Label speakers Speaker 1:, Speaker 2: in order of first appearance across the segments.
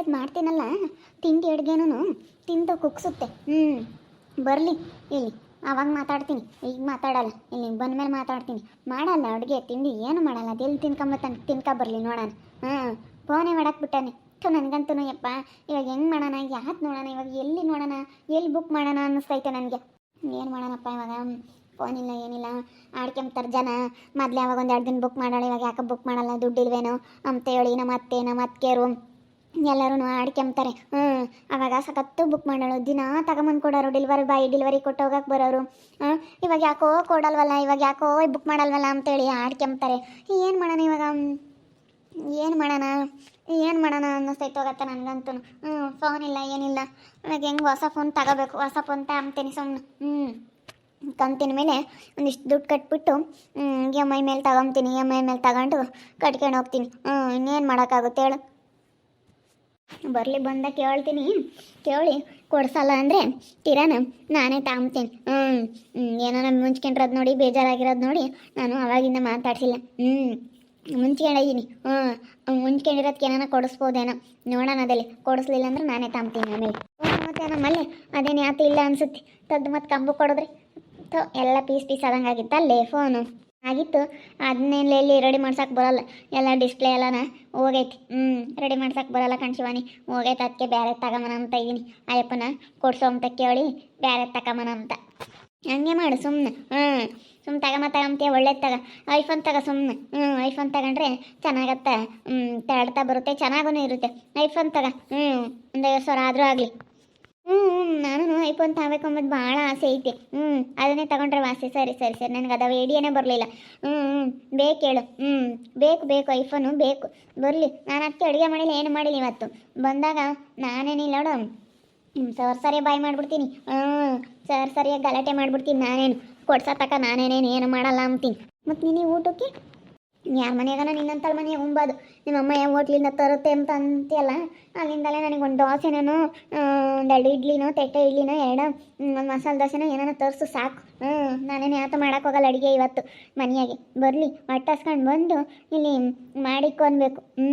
Speaker 1: ಮಾಡಿದ್ ಮಾಡ್ತೀನಲ್ಲ, ತಿಂಡಿ ಅಡುಗೆನೂ ತಿಂದು ಕುಗ್ಸುತ್ತೆ. ಹ್ಞೂ ಬರಲಿ, ಇಲ್ಲಿ, ಅವಾಗ ಮಾತಾಡ್ತೀನಿ. ಈಗ ಮಾತಾಡಲ್ಲ, ಇಲ್ಲಿ ಬಂದ್ಮೇಲೆ ಮಾತಾಡ್ತೀನಿ. ಮಾಡಲ್ಲ ಅಡುಗೆ, ತಿಂಡಿ ಏನು ಮಾಡಲ್ಲ. ಅದೆಲ್ಲಿ ತಿನ್ಕೊಂಬತ್ತಾನೆ? ತಿನ್ಕೊ ಬರಲಿ ನೋಡೋಣ. ಹಾಂ, ಫೋನೇ ಮಾಡಕ್ಕೆ ಬಿಟ್ಟಾನೆ. ಥು ನನಗಂತೂ ಯಪ್ಪ, ಇವಾಗ ಹೆಂಗೆ ಮಾಡೋಣ? ಯಾಕೆ ನೋಡೋಣ? ಇವಾಗ ಎಲ್ಲಿ ನೋಡೋಣ? ಎಲ್ಲಿ ಬುಕ್ ಮಾಡೋಣ ಅನ್ನಿಸ್ತೈತೆ ನನಗೆ. ಏನು ಮಾಡೋಣಪ್ಪ ಇವಾಗ? ಫೋನಿಲ್ಲ ಏನಿಲ್ಲ. ಆಡ್ಕೊಂಬ್ತಾರೆ ಜನ ಮೊದಲೇ ಯಾವಾಗ ಒಂದು ಎರಡು ದಿನ ಬುಕ್ ಮಾಡೋಣ ಇವಾಗ ಯಾಕೆ ಬುಕ್ ಮಾಡಲ್ಲ? ದುಡ್ಡಿಲ್ವೇನೋ? ಅಂತ ಹೇಳಿ, ನಮ್ಮ ಅತ್ತೆ, ನಮ್ಮ ಅತ್ತಿಗೆರು ಎಲ್ಲರೂ ಆಡ್ಕೊಂಬ್ತಾರೆ ಹ್ಞೂ ಆವಾಗ ಸಖತ್ತು ಬುಕ್ ಮಾಡೋಳು ದಿನ ತಗೊಂಬಂದು ಕೊಡೋರು ಡೆಲಿವರಿ ಬಾಯ್ ಡೆಲಿವರಿ ಕೊಟ್ಟು ಹೋಗಕ್ಕೆ ಬರೋರು. ಹಾಂ ಇವಾಗ ಯಾಕೋ ಕೊಡಲ್ವಲ್ಲ, ಇವಾಗ ಯಾಕೋ ಬುಕ್ ಮಾಡಲ್ವಲ್ಲ ಅಂತೇಳಿ ಆಡ್ಕೊಂಬ್ತಾರೆ ಏನು ಮಾಡೋಣ ಇವಾಗ? ಏನು ಮಾಡೋಣ? ಏನು ಮಾಡೋಣ ಅನ್ನಿಸ್ತೈತೆ ಹೋಗತ್ತೆ ನನಗಂತೂ. ಹ್ಞೂ ಫೋನ್ ಇಲ್ಲ, ಏನಿಲ್ಲ. ಇವಾಗ ಹೆಂಗೆ ಹೊಸ ಫೋನ್ ತಗೋಬೇಕು? ಹೊಸ ಫೋನ್ ತಗೊಂತೀನಿ ಸುಮ್ಮನೆ ಹ್ಞೂ ಕಂತಿನ ಮೇಲೆ ಒಂದಿಷ್ಟು ದುಡ್ಡು ಕಟ್ಬಿಟ್ಟು ಇ ಎಂ ಐ ಮೇಲೆ ತಗೊತೀನಿ ಇ ಎಂ ಐ ಮೇಲೆ ತಗೊಂಡು ಕಟ್ಕೊಂಡು ಹೋಗ್ತೀನಿ. ಹ್ಞೂ ಇನ್ನೇನು ಮಾಡೋಕ್ಕಾಗುತ್ತೆ ಹೇಳು? ಬರಲಿ, ಬಂದ ಕೇಳ್ತೀನಿ. ಕೇಳಿ, ಕೊಡ್ಸಲ್ಲ ಅಂದರೆ ತೀರಾನ ನಾನೇ ತಗೊಂತೀನಿ ಹ್ಞೂ ಏನಾರ ಮುಂಚ್ಕೊಂಡಿರೋದು ನೋಡಿ, ಬೇಜಾರಾಗಿರೋದು ನೋಡಿ, ನಾನು ಅವಾಗಿಂದ ಮಾತಾಡ್ಸಿಲ್ಲ. ಹ್ಞೂ ಮುಂಚ್ಕೊಂಡಿದ್ದೀನಿ ಹ್ಞೂ ಮುಂಚ್ಕೊಂಡಿರೋದಕ್ಕೆ ಏನಾನ ಕೊಡಿಸ್ಬೋದೇನೋ. ನೋಡೋಣ ಅದಲ್ಲಿ ಕೊಡಿಸ್ಲಿಲ್ಲ ಅಂದ್ರೆ ನಾನೇ ತಾಂಬ್ತೀನಿ ಆಮೇಲೆ. ಮತ್ತೆ ನಮ್ಮಲ್ಲಿ ಅದೇನು ಯಾತು ಇಲ್ಲ ಅನ್ಸುತ್ತೆ. ತದ್ದು ಮತ್ತೆ ಕಂಬು ಕೊಡಿದ್ರಿ. ಥೋ, ಎಲ್ಲ ಪೀಸ್ ಪೀಸ್ ಆದಂಗೆ ಆಗಿತ್ತಲ್ಲೇ ಫೋನು ಆಗಿತ್ತು. ಅದನ್ನೆಲ್ಲ ಎಲ್ಲಿ ರೆಡಿ ಮಾಡ್ಸಕ್ಕೆ ಬರಲ್ಲ. ಎಲ್ಲ ಡಿಸ್ಪ್ಲೇ ಎಲ್ಲನ ಹೋಗೈತಿ. ಹ್ಞೂ ರೆಡಿ ಮಾಡ್ಸಕ್ಕೆ ಬರಲ್ಲ ಕಣ್ಶಿವಾನಿ ಹೋಗೈತೆ ಅದಕ್ಕೆ ಬೇರೆ ತಗೊಂಬನ ಅಂತ ಇದ್ದೀನಿ ಅಯ್ಯಪ್ಪನ ಕೊಡ್ಸೋ ಅಂತ ಕೇಳಿ ಬೇರೆ ತಗೊಂಬನ ಅಂತ. ಹಂಗೆ ಮಾಡು ಸುಮ್ಮನೆ ಹ್ಞೂ ಸುಮ್ಮನೆ ತಗೊಂಬ ತಗೊಂತೀಯ, ಒಳ್ಳೇದು ತಗ. ಐಫೋನ್ ತಗ ಸುಮ್ಮನೆ ಹ್ಞೂ ಐಫೋನ್ ತಗೊಂಡ್ರೆ ಚೆನ್ನಾಗತ್ತೆ. ಹ್ಞೂ ತೆರಡ್ತಾ ಬರುತ್ತೆ ಚೆನ್ನಾಗೂ ಇರುತ್ತೆ. ಐಫೋನ್ ತಗ. ಹ್ಞೂ ಒಂದು ಐವತ್ತು ಸಾವಿರ ಆದರೂ ಆಗಲಿ. ಹ್ಞೂ ನಾನು ಐಫೋನ್ ತಗೋಬೇಕು ಅಂಬದು ಭಾಳ ಆಸೆ ಐತೆ. ಹ್ಞೂ ಅದನ್ನೇ ತಗೊಂಡ್ರೆ ವಾಸಿ. ಸರಿ ಸರಿ ಸರಿ ನನಗೆ ಅದಾವ ಐಡಿಯಾನೇ ಬರಲಿಲ್ಲ. ಹ್ಞೂ ಹ್ಞೂ ಬೇಕು ಹೇಳು ಹ್ಞೂ ಬೇಕು ಬೇಕು, ಐಫೋನು ಬೇಕು. ಬರಲಿ, ನಾನು ಅದಕ್ಕೆ ಅಡುಗೆ ಮಾಡಿಲ್ಲ ಏನು ಮಾಡಿಲ್ಲ ಇವತ್ತು. ಬಂದಾಗ ನಾನೇನಿಲ್ಲ ನೋಡು ಸರ್ ಸರಿ ಬಾಯ್ ಮಾಡಿಬಿಡ್ತೀನಿ. ಹ್ಞೂ ಸರ್ ಸರಿಯಾಗಿ ಗಲಾಟೆ ಮಾಡಿಬಿಡ್ತೀನಿ ನಾನೇನು. ಕೊಡ್ಸೋ ತಕ ನಾನೇನೇನು, ಏನು ಮಾಡಲ್ಲ ಅಂತೀನಿ ಮತ್ತು ನಿನಗೆ ಊಟಕ್ಕೆ? ಯಾರ ಮನೆಯಾಗನ ನಿನ್ನಂತಳ ಮನೆಗೆ ಉಂಬೋದು. ನಿಮ್ಮ ಅಮ್ಮ ಯಾವ ಹೋಟ್ಲಿಂದ ತರುತ್ತೆ ಅಂತ ಅಂತೀಯಲ್ಲ, ಅಲ್ಲಿಂದಲೇ ನನಗೆ ಒಂದು ದೋಸೆನೋ ಒಂದು ಎರಡು ಇಡ್ಲಿನೋ, ತೆಟ್ಟೆ ಇಡ್ಲಿನೋ, ಎರಡು ಒಂದು ಮಸಾಲೆ ದೋಸೆನೋ ಏನಾನ ತರಿಸು ಸಾಕು. ಹ್ಞೂ ನಾನೇನು ಯಾತ ಹೋಗಲ್ಲ ಅಡುಗೆ ಇವತ್ತು ಮನೆಯಾಗೆ. ಬರಲಿ, ಹೊಟ್ಟಸ್ಕೊಂಡು ಬಂದು ಇಲ್ಲಿ ಮಾಡಿಕ್ಕು ಅನ್ಬೇಕು. ಹ್ಞೂ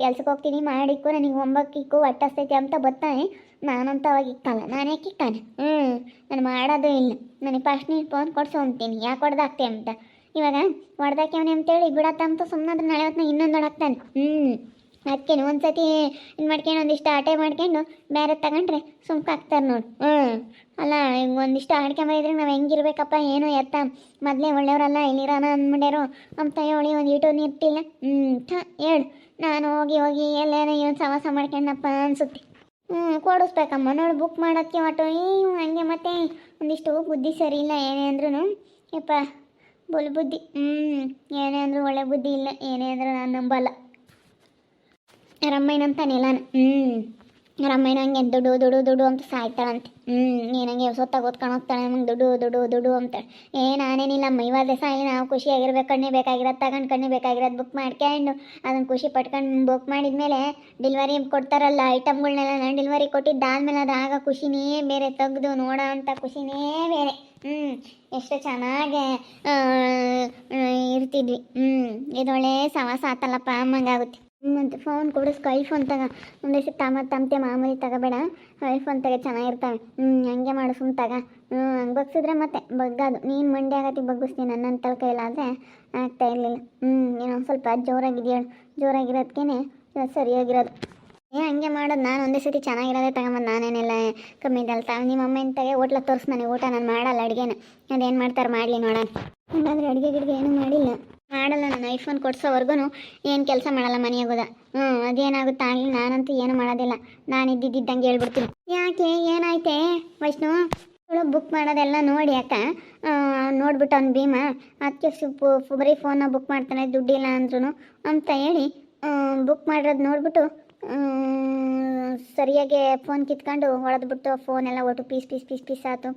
Speaker 1: ಕೆಲ್ಸಕ್ಕೆ ಹೋಗ್ತೀನಿ ಮಾಡಿಕ್ಕು ನನಗೆ ಒಂಬಕ್ಕಿಕ್ಕು ಹೊಟ್ಟಸ್ತೈತಿ ಅಂತ ಬರ್ತಾನೆ. ನಾನಂತ ಅವಾಗ ಇಕ್ಕಲ್ಲ, ನಾನೇ ಇಕ್ಕಾನೆ? ಹ್ಞೂ ನಾನು ಮಾಡೋದು ಇಲ್ಲ. ನನಗೆ ಫಸ್ಟ್ ನೀನು ಫೋನ್ ಕೊಡ್ಸು ಅಂತೀನಿ. ಯಾಕೆ ಹೊಡೆದಾಕ್ತೆ ಅಂತ? ಇವಾಗ ಹೊಡೆದಾಕ್ಯವನೇ ಅಂತೇಳಿ ಅಂತ ಸುಮ್ಮನೆ ಅದ್ರ ನಾಳೆ ಹೊತ್ತಿನ ಇನ್ನೊಂದು ಹೊಡಾಕ್ತಾನೆ ಹ್ಞೂ ಅದಕ್ಕೇನು ಒಂದು ಸತಿ ಇದು ಮಾಡ್ಕೊಂಡು ಒಂದಿಷ್ಟು ಆಟೆ ಮಾಡ್ಕೊಂಡು ಬೇರೆ ತಗೊಂಡ್ರೆ ಸುಮ್ಕೆ ಹಾಕ್ತಾರೆ ನೋಡಿ. ಹ್ಞೂ ಅಲ್ಲ, ಹಿಂಗೆ ಒಂದಿಷ್ಟು ಆಡ್ಕೊಂಬೈದ್ರೆ ನಾವು ಹೆಂಗಿರ್ಬೇಕಪ್ಪ ಏನು ಎತ್ತ? ಮೊದಲೇ ಒಳ್ಳೆಯವರಲ್ಲ ಇಲ್ಲಿರೋಣ ಅಂದ್ಬಿಡ್ಯಾರು ನಮ್ಮ ಹೇಳಿ ಒಂದು ಇಟು ನಿರ್ತಿಲ್ಲ ಹ್ಞೂ ಥ, ಹೇಳು. ನಾನು ಹೋಗಿ ಹೋಗಿ ಎಲ್ಲೇನೋ ಇವನು ಸವಾಸ ಮಾಡ್ಕೊಂಡಪ್ಪ ಅನ್ಸುತ್ತೆ. ಹ್ಞೂ ಕೊಡಿಸ್ಬೇಕಮ್ಮ. ನೋಡಿ ಬುಕ್ ಮಾಡೋಕ್ಕೆ ಒಟ್ಟು ಹಂಗೆ ಮತ್ತೆ ಒಂದಿಷ್ಟು ಬುದ್ಧಿ ಸರಿ ಇಲ್ಲ ಏನೇ ಅಂದ್ರೂ ಯಪ್ಪ. ಬುಲ್ ಬುದ್ಧಿ. ಹ್ಞೂ ಏನೇ ಅಂದರೂ ಒಳ್ಳೆ ಬುದ್ಧಿ ಇಲ್ಲ, ಏನೇ ಅಂದರೂ ನಾನು ನಂಬಲ್ಲ. ರಮ್ಮಯ್ಯನಂತಾನೆ ನಾನು ಹ್ಞೂ ರಮ್ಮಯ್ಯನ ಹಂಗೆ ದುಡ್ಡು ದುಡ್ಡು ದುಡ್ಡು ಅಂತ ಸಾಯ್ತಾಳಂತೆ. ಹ್ಞೂ ಏನಂಗೆ ಸೊತ್ತಾಗ ಓದ್ಕೊಂಡು ಹೋಗ್ತಾಳೆ ನಮಗೆ ದುಡ್ಡು ದುಡ್ಡು ದುಡ್ಡು ಅಂತಾಳೆ. ಏ, ನಾನೇನಿಲ್ಲ ಮೈವಾದ ಸಾಯಿ, ನಾವು ಖುಷಿಯಾಗಿರ್ಬೇಕು, ಕಣ್ಣೇ ಬೇಕಾಗಿರೋದು ತಗೊಂಡು, ಕಣ್ಣೇ ಬೇಕಾಗಿರೋದು ಬುಕ್ ಮಾಡ್ಕೊಂಡು ಅದನ್ನು ಖುಷಿ ಪಟ್ಕೊಂಡು ಬುಕ್ ಮಾಡಿದ್ಮೇಲೆ ಡೆಲಿವರಿ ಕೊಡ್ತಾರಲ್ಲ ಐಟಮ್ಗಳನ್ನೆಲ್ಲ ನಾನು ಡೆಲಿವರಿ ಕೊಟ್ಟಿದ್ದಾದ್ಮೇಲೆ ಅದು ಆಗ ಖುಷಿನೇ ಬೇರೆ, ತೆಗೆದು ನೋಡೋ ಅಂತ ಖುಷಿನೇ ಬೇರೆ. ಹ್ಞೂ ಎಷ್ಟು ಚೆನ್ನಾಗಿ ಇರ್ತಿದ್ವಿ. ಹ್ಞೂ ಇದೊಳ್ಳೆ ಸವಾಸ ಆತಲ್ಲಪ್ಪ ಅಮ್ಮಂಗಾಗುತ್ತೆ ಮತ್ತು ಫೋನ್ ಕೊಡಿಸ್ಕೊ ಫೋನ್ ತಗ. ಒಂದೇ ಸಿಟ್ಟು ತಮ್ಮ ತಮ್ಮತೆ ಮಾಮೂಲಿ ತಗೋಬೇಡ. ಫೋನ್ ತಗ, ಚೆನ್ನಾಗಿರ್ತವೆ. ಹ್ಞೂ ಹಂಗೆ ಮಾಡು, ಸುಮ್ ತಗ. ಹ್ಞೂ ಹಂಗೆ ಬಗ್ಸಿದ್ರೆ ಮತ್ತೆ ಬಗ್ಗದು. ನೀನು ಮಂಡಿ ಆಗತ್ತಿ ಬಗ್ಗಿಸ್ತೀನಿ ನನ್ನಂತ ಕೈಲಾದರೆ ಆಗ್ತಾ ಇರಲಿಲ್ಲ. ಹ್ಞೂ ಏನೋ ಒಂದ್ ಸ್ವಲ್ಪ ಜೋರಾಗಿದೆಯೇಳು. ಜೋರಾಗಿರೋದಕ್ಕೇ ಸರಿಯಾಗಿರೋದು. ಏ ಹಂಗೆ ಮಾಡೋದು ನಾನು ಒಂದೇ ಸತಿ ಚೆನ್ನಾಗಿರೋದೇ ತಗೊಂಬಂದು ನಾನೇನೆಲ್ಲ. ಕಮ್ಮಿ ಇದಲ್ಲ ತ ನಿಮ್ಮ ಅಮ್ಮ ಎಂತಾಗೆ ಹೋಟ್ಲಾಗ ತೋರಿಸ್ ನನಗೆ ಊಟ ನಾನು ಮಾಡಲ್ಲ ಅಡುಗೆನ. ಅದೇನು ಮಾಡ್ತಾರೆ ಮಾಡಲಿ ನೋಡೋಣ. ಹಂಗಾದ್ರೆ ಅಡುಗೆ ಗಿಡ್ಗೆ ಏನೂ ಮಾಡಿಲ್ಲ. ಮಾಡಲ್ಲ ನಾನು ಐಫೋನ್ ಕೊಡ್ಸೋವರೆಗೂ ಏನು ಕೆಲಸ ಮಾಡಲ್ಲ ಮನೆಯಾಗೋದ ಹ್ಞೂ ಅದೇನಾಗುತ್ತೆ ಆಗಲಿ ನಾನಂತೂ ಏನು ಮಾಡೋದಿಲ್ಲ. ನಾನು ಇದ್ದಿದ್ದಂಗೆ ಹೇಳ್ಬಿಡ್ತೀನಿ. ಯಾಕೆ, ಏನಾಯ್ತೆ ವೈಷ್ಣು? ಅವಳು ಬುಕ್ ಮಾಡೋದೆಲ್ಲ ನೋಡಿ ಅಕ್ಕ. ನೋಡ್ಬಿಟ್ಟು ಅವ್ನು ಭೀಮ ಅದಕ್ಕೆ ಬರೀ ಫೋನ್ನ ಬುಕ್ ಮಾಡ್ತಾನೆ, ದುಡ್ಡಿಲ್ಲ ಅಂದ್ರೂ ಅಂತ ಹೇಳಿ ಬುಕ್ ಮಾಡಿರೋದು ನೋಡ್ಬಿಟ್ಟು ಸರಿಯಾಗಿ ಫೋನ್ ಕಿತ್ಕೊಂಡು ಫೋನ್ ಎಲ್ಲ ಒಟ್ಟು ಪೀಸ್ ಪೀಸ್ ಪೀಸ್ ಪೀಸ್ ಆಯ್ತು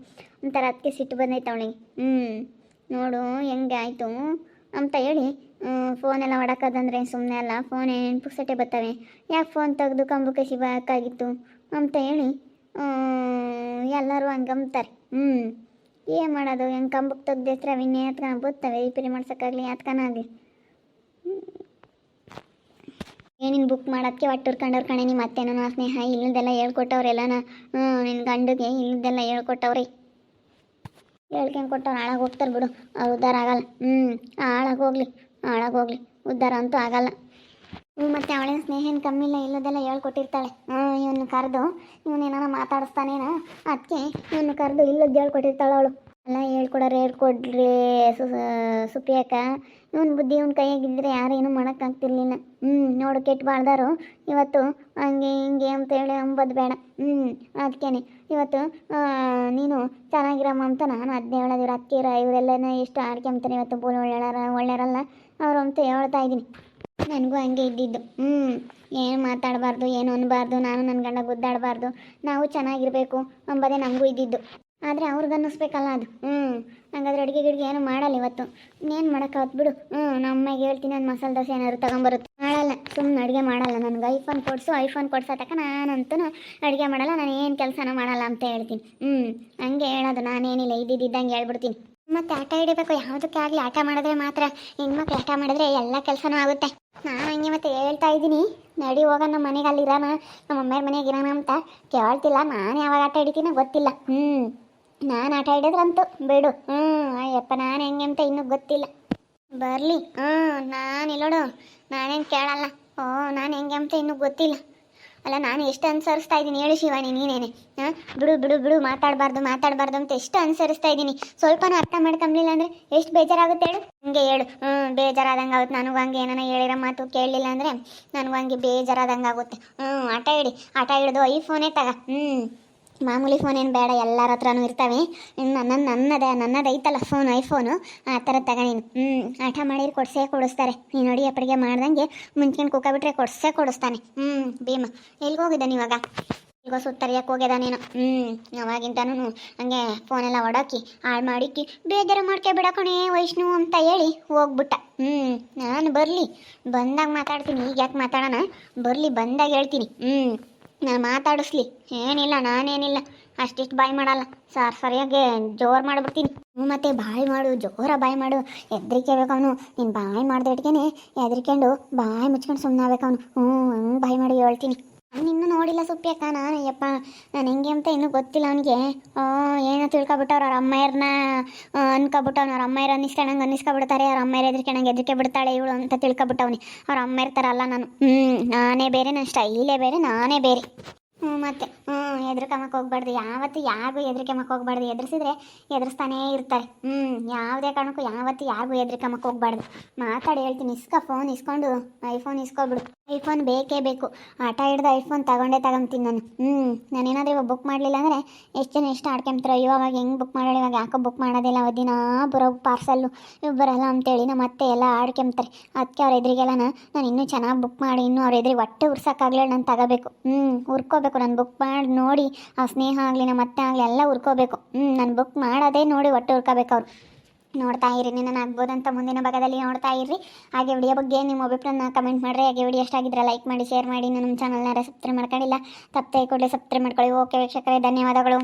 Speaker 1: ಒಂಥರ ಅದಕ್ಕೆ ಸಿಟ್ಟು ಬಂದೈತೆ ಅವಳಿಗೆ. ಹ್ಞೂ ನೋಡು ಹೆಂಗೆ ಆಯಿತು ಅಂತ ಹೇಳಿ ಫೋನ್ ಎಲ್ಲ ಹೊಡಕೋದಂದ್ರೆ ಸುಮ್ಮನೆ ಅಲ್ಲ ಫೋನ್ ಏನು ಸಟ್ಟೆ ಬರ್ತವೆ ಯಾಕೆ ಫೋನ್ ತೆಗೆದು ಕಂಬಕ್ಕೆ ಬಾಕಾಗಿತ್ತು ಅಂತ ಹೇಳಿ ಎಲ್ಲರೂ ಹಂಗಂತಾರೆ ಹ್ಞೂ ಏನು ಮಾಡೋದು, ಹೆಂಗೆ ಕಂಬಕ್ಕೆ ತೆಗ್ದು ಹೆಸ್ರು ಅವಿನ್ನೇ ಹತ್ಕೊಂಡು ಬರ್ತವೆ ರಿಪೇರಿ ಮಾಡ್ಸೋಕ್ಕಾಗಲಿ ಹತ್ಕನಾಗಲಿ ಏನಿನ್ ಬುಕ್ ಮಾಡೋದಕ್ಕೆ ಒಟ್ಟು ಕಂಡವ್ರು ಕಣೆ ನಿಮ್ಮ ಮತ್ತೆ ನನ್ನ ಸ್ನೇಹ ಇಲ್ಲದೆಲ್ಲ ಹೇಳ್ಕೊಟ್ಟವ್ರೆಲ್ಲನ? ಹ್ಞೂ ನಿನ್ನ ಗಂಡಿಗೆ ಇಲ್ಲದೆಲ್ಲ ಹೇಳ್ಕೊಟ್ಟವ್ರಿ. ಹೇಳ್ಕೊಂಡು ಕೊಟ್ಟವ್ರು? ಹಾಳಾಗಿ ಹೋಗ್ತಾರೆ ಬಿಡು. ಅವ್ರು ಉದ್ಧಾರ ಆಗಲ್ಲ. ಹ್ಞೂ ಹಾಳಾಗಿ ಹೋಗ್ಲಿ. ಹಾಳಾಗಿ ಹೋಗ್ಲಿ. ಉದ್ಧಾರ ಅಂತೂ ಆಗಲ್ಲ. ಹ್ಞೂ ಮತ್ತು ಅವಳೇನು ಸ್ನೇಹನ ಕಮ್ಮಿ ಇಲ್ಲ ಇಲ್ಲದೆಲ್ಲ ಹೇಳ್ಕೊಟ್ಟಿರ್ತಾಳೆ. ಹ್ಞೂ ಇವನು ಕರೆದು ಇವನೇನಾರ ಮಾತಾಡಿಸ್ತಾನೇನ? ಅದಕ್ಕೆ ಇವನು ಕರೆದು ಇಲ್ಲದ್ದು ಹೇಳ್ಕೊಟ್ಟಿರ್ತಾಳೆ ಅವಳು. ಎಲ್ಲ ಹೇಳ್ಕೊಡೋರು ಹೇಳ್ಕೊಡ್ರಿ ಸು ಸುಪ್ರಿಯಕ್ಕ. ಇವನ್ ಬುದ್ಧಿ ಇವನ್ ಕೈಯಾಗಿದ್ದರೆ ಯಾರೇನು ಮಾಡೋಕ್ಕಾಗ್ತಿರ್ಲಿಲ್ಲ. ಹ್ಞೂ ನೋಡು ಕೆಟ್ಟು ಬಾಳ್ದಾರು. ಇವತ್ತು ಹಂಗೆ ಹಿಂಗೆ ಅಂತೇಳಿ ಅಂಬೋದು ಬೇಡ. ಹ್ಞೂ ಅದಕ್ಕೇನೆ ಇವತ್ತು ನೀನು ಚೆನ್ನಾಗಿರಮ್ಮ ಅಂತ ನಾನು ಅದನ್ನೇ ಹೇಳೋದು. ಇವ್ರು ಅಕ್ಕಿರ ಇವರೆಲ್ಲನ ಎಷ್ಟು ಆಡ್ಕೊಂತಾರೆ ಇವತ್ತು. ಬೋಲ್ ಒಳ್ಳೆಯರ ಒಳ್ಳೆಯರಲ್ಲ ಅವ್ರು ಅಂತ ಹೇಳ್ತಾ ಇದ್ದೀನಿ. ನನಗೂ ಹಂಗೆ ಇದ್ದಿದ್ದು. ಹ್ಞೂ ಏನು ಮಾತಾಡಬಾರ್ದು, ಏನು ಅನ್ನಬಾರ್ದು ನಾನು ನನ್ನ ಗಂಡ ಗುದ್ದಾಡಬಾರ್ದು. ನಾವು ಚೆನ್ನಾಗಿರಬೇಕು ಅಂಬೋದೇ ನನಗೂ ಇದ್ದಿದ್ದು. ಆದರೆ ಅವ್ರಿಗೆ ಅನ್ನಿಸ್ಬೇಕಲ್ಲ ಅದು. ಹ್ಞೂ ಹಂಗಾದ್ರೆ ಅಡುಗೆ ಗಿಡಿಗೆ ಏನು ಮಾಡಲ್ಲ ಇವತ್ತು. ಇನ್ನೇನು ಮಾಡೋಕ್ಕಾಗತ್ತೆ ಬಿಡು. ಹ್ಞೂ ನಮ್ಮ ಅಮ್ಮಗೆ ಹೇಳ್ತೀನಿ ನಾನು ಮಸಾಲೆ ದೋಸೆ ಏನಾದ್ರು ತೊಗೊಂಬರುತ್ತೆ. ಮಾಡಲ್ಲ ಸುಮ್ಮನೆ ಅಡುಗೆ ಮಾಡಲ್ಲ ನನಗೆ. ಐಫೋನ್ ಕೊಡಿಸು, ಐಫೋನ್ ಕೊಡ್ಸೋ ತಕ್ಕ ನಾನಂತೂ ಅಡುಗೆ ಮಾಡಲ್ಲ, ನಾನು ಏನು ಕೆಲಸನೂ ಮಾಡಲ್ಲ ಅಂತ ಹೇಳ್ತೀನಿ. ಹ್ಞೂ ಹಂಗೆ ಹೇಳೋದು, ನಾನೇನಿಲ್ಲ, ಇದ್ದಿದ್ದಂಗೆ ಹೇಳ್ಬಿಡ್ತೀನಿ. ಮತ್ತೆ ಆಟ ಹಿಡಿಬೇಕು, ಯಾವುದಕ್ಕೆ ಆಗಲಿ, ಆಟ ಮಾಡಿದ್ರೆ ಮಾತ್ರ. ಹೆಣ್ಮಕ್ಳು ಆಟ ಮಾಡಿದ್ರೆ ಎಲ್ಲ ಕೆಲಸನೂ ಆಗುತ್ತೆ. ನಾನು ಹಂಗೆ ಮತ್ತೆ ಹೇಳ್ತಾ ಇದ್ದೀನಿ, ನಡಿ ಹೋಗ, ನಮ್ಮ ಮನೆಗೆ ಅಲ್ಲಿ ಇರೋಣ ನಮ್ಮ ಅಮ್ಮಾರ ಮನೆಗೆ ಇರೋಣ ಅಂತ. ಕೇಳ್ತಿಲ್ಲ, ನಾನು ಯಾವಾಗ ಆಟ ಹಿಡಿತೀನೋ ಗೊತ್ತಿಲ್ಲ. ಹ್ಞೂ ನಾನು ಆಟ ಆಡಿದ್ರಂತೂ, ಬಿಡು. ಹ್ಞೂ ಅಯ್ಯಪ್ಪ, ನಾನು ಹೆಂಗೆ ಅಂತ ಇನ್ನೂ ಗೊತ್ತಿಲ್ಲ. ಬರಲಿ. ಹ್ಞೂ ನಾನು ಇಲ್ಲೋಡು ನಾನೇನು ಕೇಳಲ್ಲ. ಓ, ನಾನು ಹೆಂಗೆ ಅಂತ ಇನ್ನೂ ಗೊತ್ತಿಲ್ಲ. ಅಲ್ಲ, ನಾನು ಎಷ್ಟು ಅನುಸರಿಸ್ತಾ ಇದ್ದೀನಿ ಹೇಳು ಶಿವಾನಿ, ನೀನೇನೆ. ಹಾಂ? ಬಿಡು ಬಿಡು ಬಿಡು, ಮಾತಾಡಬಾರ್ದು ಮಾತಾಡಬಾರ್ದು ಅಂತ ಎಷ್ಟು ಅನುಸರಿಸ್ತಾ ಇದ್ದೀನಿ. ಸ್ವಲ್ಪನೂ ಅರ್ಥ ಮಾಡ್ಕೊಂಬಲಿಲ್ಲ ಅಂದರೆ ಎಷ್ಟು ಬೇಜಾರಾಗುತ್ತೆ ಹೇಳು? ಹಂಗೆ ಹೇಳು. ಹ್ಞೂ ಬೇಜಾರಾದಂಗೆ ಆಗುತ್ತೆ. ನನಗೂ ಹಂಗೆ ಏನಾನ ಹೇಳಿರೋ ಮಾತು ಕೇಳಲಿಲ್ಲ ಅಂದರೆ ನನಗೂ ಹಂಗೆ ಬೇಜಾರಾದಂಗೆ ಆಗುತ್ತೆ. ಹ್ಞೂ ಆಟ ಹಿಡಿ ಆಟ ಹಿಡಿದು ಐಫೋನೇ ತಗ. ಹ್ಞೂ ಮಾಮೂಲಿ ಫೋನ್ ಏನು ಬೇಡ, ಎಲ್ಲರ ಹತ್ರನೂ ಇರ್ತವೆ. ನನ್ನ ನನ್ನದ ನನ್ನದೈತಲ್ಲ ಫೋನ್ ಐಫೋನು ಆ ಥರ ತಗ ನೀನು. ಹ್ಞೂ ಆಟ ಮಾಡಿದ್ರೆ ಕೊಡಿಸೇ ಕೊಡಿಸ್ತಾರೆ. ನೀನು ನೋಡಿ ಅಪ್ಪಡಿಗೆ ಮಾಡ್ದಂಗೆ ಮುಂಚ್ಕೊಂಡು ಬಿಟ್ಟರೆ ಕೊಡ್ಸೇ ಕೊಡಿಸ್ತಾನೆ. ಹ್ಞೂ ಭೀಮ. ಎಲ್ಲಿಗೆ ಹೋಗಿದ್ದಾನೆ ಇವಾಗ ಈಗ ಸುತ್ತರಿಯಕ್ಕೆ ಹೋಗ್ಯದಾನೇನೋ ಹ್ಞೂ ಅವಾಗಿಂತನೂ ಹಂಗೆ ಫೋನೆಲ್ಲ ಒಡಾಕಿ ಹಾಳು ಮಾಡಿಕ್ಕಿ, ಬೇಜಾರು ಮಾಡ್ಕೆ ಬಿಡಕಣೆ ವೈಷ್ಣು ಅಂತ ಹೇಳಿ ಹೋಗ್ಬಿಟ್ಟ. ಹ್ಞೂ ನಾನು ಬರಲಿ. ಬಂದಾಗ ಮಾತಾಡ್ತೀನಿ. ಈಗ ಯಾಕೆ ಮಾತಾಡೋಣ? ಬರಲಿ, ಬಂದಾಗ ಹೇಳ್ತೀನಿ. ಹ್ಞೂ ನಾನು ಮಾತಾಡಿಸ್ಲಿ. ಏನಿಲ್ಲ, ನಾನೇನಿಲ್ಲ. ಅಷ್ಟಿಷ್ಟು ಬಾಯ್ ಮಾಡಲ್ಲ. ಸರ್ ಸರಿಯಾಗಿ ಜೋರು ಮಾಡಿಬಿಡ್ತೀನಿ. ಹ್ಞೂ ಮತ್ತೆ ಬಾಯ್ ಮಾಡು, ಜೋರ ಬಾಯ್ ಮಾಡು. ಹೆದ್ರಿಕೆ ಬೇಕು ಅವನು. ನೀನು ಬಾಯ್ ಮಾಡ್ದೆ ಇಟ್ಕೇನೆ ಹೆದ್ರಿಕೊಂಡು ಬಾಯ್ ಮುಚ್ಕೊಂಡು ಸುಮ್ಮನೆ ಅವನು. ಹ್ಞೂ ಹಂಗೆ ಬಾಯ್ ಮಾಡಿ, ಹೇಳ್ತೀನಿ. ಇನ್ನೂ ನೋಡಿಲ್ಲ ಸುಪ್ಪಿಯಕ್ಕ ನಾನು, ಯಪ್ಪ, ನಾನು ಹೆಂಗೆ ಅಂತ ಇನ್ನೂ ಗೊತ್ತಿಲ್ಲ ಅವನಿಗೆ. ಏನೋ ತಿಳ್ಕೊಬಿಟ್ಟವ್ರು ಅವ್ರ ಅಮ್ಮಯ್ಯರನ್ನ ಅನ್ಕೊಬಿಟ್ಟವ್ನು. ಅವ್ರ ಅಮ್ಮಯ್ಯರು ಅನ್ನಿಸ್ಕೊಂಡಂಗೆ ಅನ್ನಿಸ್ಕೊಬಿಡ್ತಾರೆ. ಅವ್ರ ಅಮ್ಮಯ್ಯರು ಎದ್ರಿಕೊಂಡಂಗೆ ಎದ್ರಿಕೆ ಬಿಡ್ತಾಳೆ ಇವಳು ಅಂತ ತಿಳ್ಕೊಬಿಟ್ಟವ್ನಿ. ಅವ್ರ ಅಮ್ಮ ಅಲ್ಲ ನಾನು. ಹ್ಞೂ ನಾನೇ ಬೇರೆ ನನ್ನ ಸ್ಟೈಲೇ ಬೇರೆ, ನಾನೇ ಬೇರೆ. ಹ್ಞೂ ಮತ್ತೆ ಎದ್ರಕಮ್ಮಕ್ಕೆ ಹೋಗ್ಬಾರ್ದು. ಯಾವತ್ತು ಯಾರಿಗೂ ಮಕ್ಕ ಹೋಗ್ಬಾರ್ದು. ಎದುರಿಸಿದ್ರೆ ಎದುರಿಸ್ತಾನೇ ಇರ್ತಾರೆ. ಹ್ಞೂ ಯಾವುದೇ ಕಾರಣಕ್ಕೂ ಯಾವತ್ತು ಯಾರಿಗೂ ಮಕ್ಕ ಹೋಗ್ಬಾರ್ದು. ಮಾತಾಡಿ, ಹೇಳ್ತೀನಿ. ಇಸ್ಕ ಫೋನ್ ಇಸ್ಕೊಂಡು ಐಫೋನ್ ಇಸ್ಕೊಬಿಡು. ಐಫೋನ್ ಬೇಕೇ ಬೇಕು. ಆಟ ಹಿಡ್ದು ಐಫೋನ್ ತಗೊಂಡೇ ತಗೊಂತೀನಿ ನಾನು. ಹ್ಞೂ ನಾನೇನಾದರೂ ಇವಾಗ ಬುಕ್ ಮಾಡಲಿಲ್ಲ ಅಂದರೆ ಎಷ್ಟು ಜನ ಎಷ್ಟು ಆಡ್ಕೊಂತಾರೆ ಇವಾಗ ಹೆಂಗೆ ಬುಕ್ ಮಾಡೋಳು ಇವಾಗ ಯಾಕೋ ಬುಕ್ ಮಾಡೋದಿಲ್ಲ. ದಿನ ಬರೋ ಪಾರ್ಸಲ್ಲು ಇವ್ ಬರಲ್ಲ ಅಂತೇಳಿ ನಮ್ಮ ಅತ್ತೆ ಎಲ್ಲ ಆಡ್ಕೊಂತಾರೆ ಅದಕ್ಕೆ ಅವ್ರ ಎದುರಿಗೆಲ್ಲ ನಾನು ಇನ್ನೂ ಚೆನ್ನಾಗಿ ಬುಕ್ ಮಾಡಿ, ಇನ್ನೂ ಅವ್ರ ಎದುರಿಗೆ ಹೊಟ್ಟೆ ಉರ್ಸೋಕ್ಕಾಗಲಿಲ್ಲ. ನಾನು ತಗೋಬೇಕು. ಹ್ಞೂ ಉರ್ಕೋಬೇಕು ನಾನು ಬುಕ್ ಮಾಡಿ, ನೋಡಿ ಆ ಸ್ನೇಹ ಆಗಲಿ, ನಮ್ಮ ಅತ್ತೆ ಆಗಲಿ ಎಲ್ಲ ಹುರ್ಕೋಬೇಕು. ಹ್ಞೂ ನಾನು ಬುಕ್ ಮಾಡೋದೇ ನೋಡಿ ಒಟ್ಟು ಹುರ್ಕೋಬೇಕು ಅವ್ರು. ನೋಡ್ತಾ ಇರಿ ನಾನು ಆಗ್ಬೋದಂತ ಮುಂದಿನ ಭಾಗದಲ್ಲಿ ನೋಡ್ತಾ ಇರ್ರಿ. ಹಾಗೆ ವಿಡಿಯೋ ಬಗ್ಗೆ ನಿಮ್ಮ ಅಭಿಪ್ರಾಯನ ಕಮೆಂಟ್ ಮಾಡಿರಿ. ಹಾಗೆ ವಿಡಿಯೋ ಎಷ್ಟಾಗಿದ್ರೆ ಲೈಕ್ ಮಾಡಿ ಶೇರ್ ಮಾಡಿ. ನಮ್ಮ ಚಾನಲ್ನ ಸಬ್ಸ್ಕ್ರೈಬ್ ಮಾಡ್ಕೊಂಡಿಲ್ಲ, ತಪ್ಪದೆ ಕೂಡಲೇ ಸಬ್ಸ್ಕ್ರೈಬ್ ಮಾಡ್ಕೊಳ್ಳಿ. ಓಕೆ ವೀಕ್ಷಕರೇ, ಧನ್ಯವಾದಗಳು.